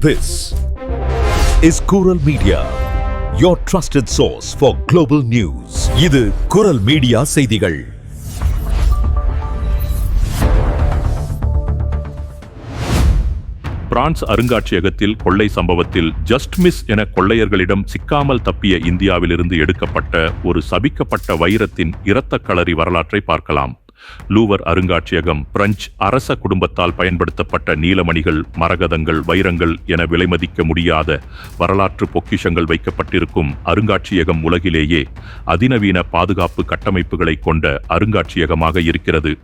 This is Kural Media, your trusted source for global news. இது குரல் media செய்திகள் France அருங்காட்சியகத்தில் கொள்ளை சம்பவத்தில் ஜஸ்ட் மிஸ் என கொள்ளையர்களிடம் சிக்காமல் தப்பிய இந்தியாவிலிருந்து எடுக்கப்பட்ட ஒரு சபிக்கப்பட்ட வைரத்தின் இரத்த களரி வரலாற்றை பார்க்கலாம் லூவர் அருங்காட்சியகம் பிரெஞ்சு அரச குடும்பத்தால் பயன்படுத்தப்பட்ட நீலமணிகள் மரகதங்கள் வைரங்கள் என விலைமதிக்க முடியாத வரலாற்று பொக்கிஷங்கள் வைக்கப்பட்டிருக்கும் அருங்காட்சியகம் உலகிலேயே அதிநவீன பாதுகாப்பு கட்டமைப்புகளை கொண்ட அருங்காட்சியகமாக இருக்கிறது.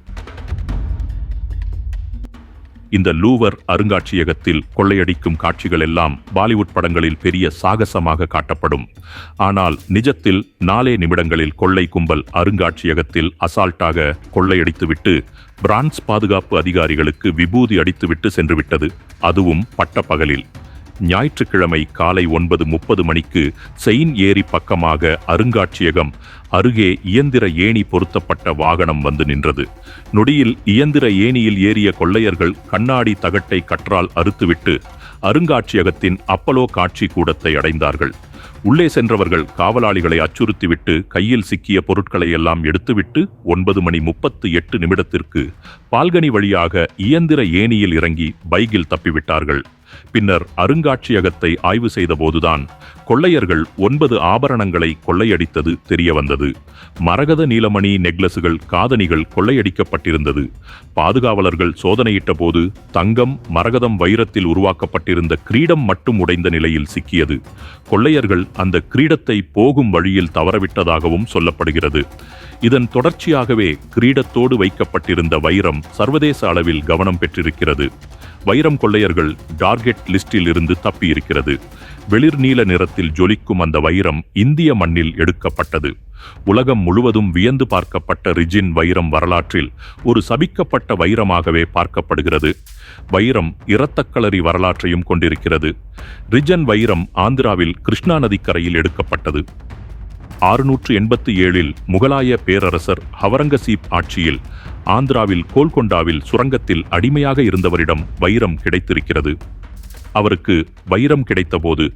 இந்த லூவர் அருங்காட்சியகத்தில் கொள்ளையடிக்கும் காட்சிகள் எல்லாம் பாலிவுட் படங்களில் பெரிய சாகசமாக காட்டப்படும். ஆனால் நிஜத்தில் நாலே நிமிடங்களில் கொள்ளை கும்பல் அருங்காட்சியகத்தில் அசால்ட்டாக கொள்ளையடித்துவிட்டு பிரான்ஸ் பாதுகாப்பு அதிகாரிகளுக்கு விபூதி அடித்துவிட்டு சென்றுவிட்டது. அதுவும் பட்டப்பகலில். ஞாயிற்றுக்கிழமை காலை ஒன்பது முப்பது மணிக்கு செயின் ஏரி பக்கமாக அருங்காட்சியகம் அருகே இயந்திர ஏணி பொருத்தப்பட்ட வாகனம் வந்து நின்றது. நொடியில் இயந்திர ஏணியில் ஏறிய கொள்ளையர்கள் கண்ணாடி தகட்டை கற்றால் அறுத்துவிட்டு அருங்காட்சியகத்தின் அப்பலோ காட்சி கூடத்தை அடைந்தார்கள். உள்ளே சென்றவர்கள் காவலாளிகளை அச்சுறுத்திவிட்டு கையில் சிக்கிய பொருட்களை எல்லாம் எடுத்துவிட்டு ஒன்பது மணி முப்பத்து எட்டு நிமிடத்திற்கு பால்கனி வழியாக இயந்திர ஏணியில் இறங்கி பைக்கில் தப்பிவிட்டார்கள். பின்னர் அருங்காட்சியகத்தை ஆய்வு செய்தபோதுதான் கொள்ளையர்கள் ஒன்பது ஆபரணங்களை கொள்ளையடித்தது தெரியவந்தது. மரகத நீலமணி நெக்லஸுகள் காதணிகள் கொள்ளையடிக்கப்பட்டிருந்தது. பாதுகாவலர்கள் சோதனையிட்ட போது தங்கம் மரகதம் வைரத்தில் உருவாக்கப்பட்டிருந்த கிரீடம் மட்டும் உடைந்த நிலையில் சிக்கியது. கொள்ளையர்கள் அந்த கிரீடத்தை போகும் வழியில் தவறவிட்டதாகவும் சொல்லப்படுகிறது. இதன் தொடர்ச்சியாகவே கிரீடத்தோடு வைக்கப்பட்டிருந்த வைரம் சர்வதேச அளவில் கவனம் பெற்றிருக்கிறது. வைரம் கொள்ளையர்கள் டார்கெட் லிஸ்டில் இருந்து தப்பியிருக்கிறது. வெளிர் நீல நிறத்தில் ஜொலிக்கும் அந்த வைரம் இந்திய மண்ணில் எடுக்கப்பட்டது. உலகம் முழுவதும் வியந்து பார்க்கப்பட்ட ரிஜின் வைரம் வரலாற்றில் ஒரு சபிக்கப்பட்ட வைரமாகவே பார்க்கப்படுகிறது. வைரம் இரத்தக்களறி வரலாற்றையும் கொண்டிருக்கிறது. ரிஜன் வைரம் ஆந்திராவில் கிருஷ்ணா நதிக்கரையில் எடுக்கப்பட்டது. ஆறுநூற்று எண்பத்தி ஏழில் முகலாய பேரரசர் ஹவரங்கசீப் ஆட்சியில் ஆந்திராவில் கோல்கொண்டாவில் சுரங்கத்தில் அடிமையாக இருந்தவரிடம் வைரம் கிடைத்திருக்கிறது. அவருக்கு வைரம் கிடைத்தபோது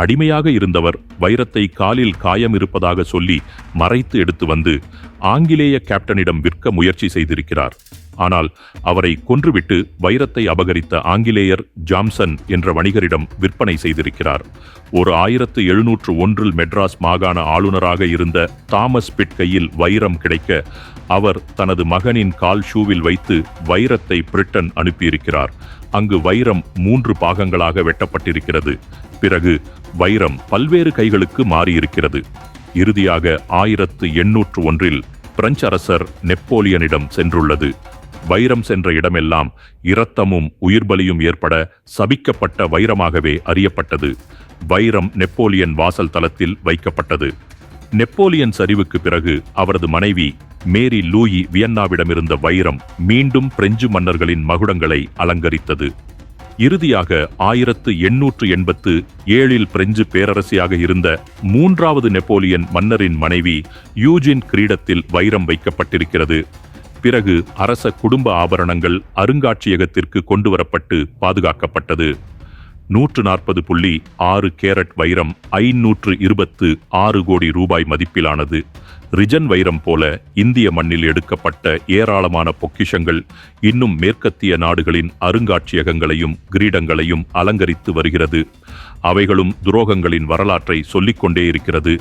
அடிமையாக இருந்தவர் வைரத்தை காலில் காயம் இருப்பதாக சொல்லி மறைத்து எடுத்து வந்து ஆங்கிலேய கேப்டனிடம் விற்க முயற்சி செய்திருக்கிறார். ஆனால் அவரை கொன்றுவிட்டு வைரத்தை அபகரித்த ஆங்கிலேயர் ஜாம்சன் என்ற வணிகரிடம் விற்பனை செய்திருக்கிறார். ஒரு ஆயிரத்து எழுநூற்று ஒன்றில் மெட்ராஸ் மாகாண ஆளுநராக இருந்த தாமஸ் பிட் கையில் வைரம் கிடைக்க அவர் தனது மகனின் கால் ஷூவில் வைத்து வைரத்தை பிரிட்டன் அனுப்பியிருக்கிறார். அங்கு வைரம் மூன்று பாகங்களாக வெட்டப்பட்டிருக்கிறது. பிறகு வைரம் பல்வேறு கைகளுக்கு மாறியிருக்கிறது. இறுதியாக ஆயிரத்து எண்ணூற்று ஒன்றில் பிரெஞ்சு அரசர் நெப்போலியனிடம் சென்றுள்ளது. வைரம் சென்ற இடமெல்லாம் இரத்தமும் உயிர்பலியும் ஏற்பட சபிக்கப்பட்ட வைரமாகவே அறியப்பட்டது. வைரம் நெப்போலியன் வாசல் தளத்தில் வைக்கப்பட்டது. நெப்போலியன் சரிவுக்கு பிறகு அவரது மனைவி மேரி லூயி வியன்னாவிடமிருந்த வைரம் மீண்டும் பிரெஞ்சு மன்னர்களின் மகுடங்களை அலங்கரித்தது. இறுதியாக ஆயிரத்து எண்ணூற்று எண்பத்து ஏழில் பிரெஞ்சு பேரரசியாக இருந்த மூன்றாவது நெப்போலியன் மன்னரின் மனைவி யூஜின் கிரீடத்தில் வைரம் வைக்கப்பட்டிருக்கிறது. பிறகு அரச குடும்ப ஆபரணங்கள் அருங்காட்சியகத்திற்கு கொண்டுவரப்பட்டு பாதுகாக்கப்பட்டது. நூற்று நாற்பது புள்ளி ஆறு கேரட் வைரம் ஐநூற்று இருபத்து ஆறு கோடி ரூபாய் மதிப்பிலானது. ரிஜன் வைரம் போல இந்திய மண்ணில் எடுக்கப்பட்ட ஏராளமான பொக்கிஷங்கள் இன்னும் மேற்கத்திய நாடுகளின் அருங்காட்சியகங்களையும் கிரீடங்களையும் அலங்கரித்து வருகிறது. அவைகளும் துரோகங்களின் வரலாற்றை சொல்லிக்கொண்டே இருக்கிறது.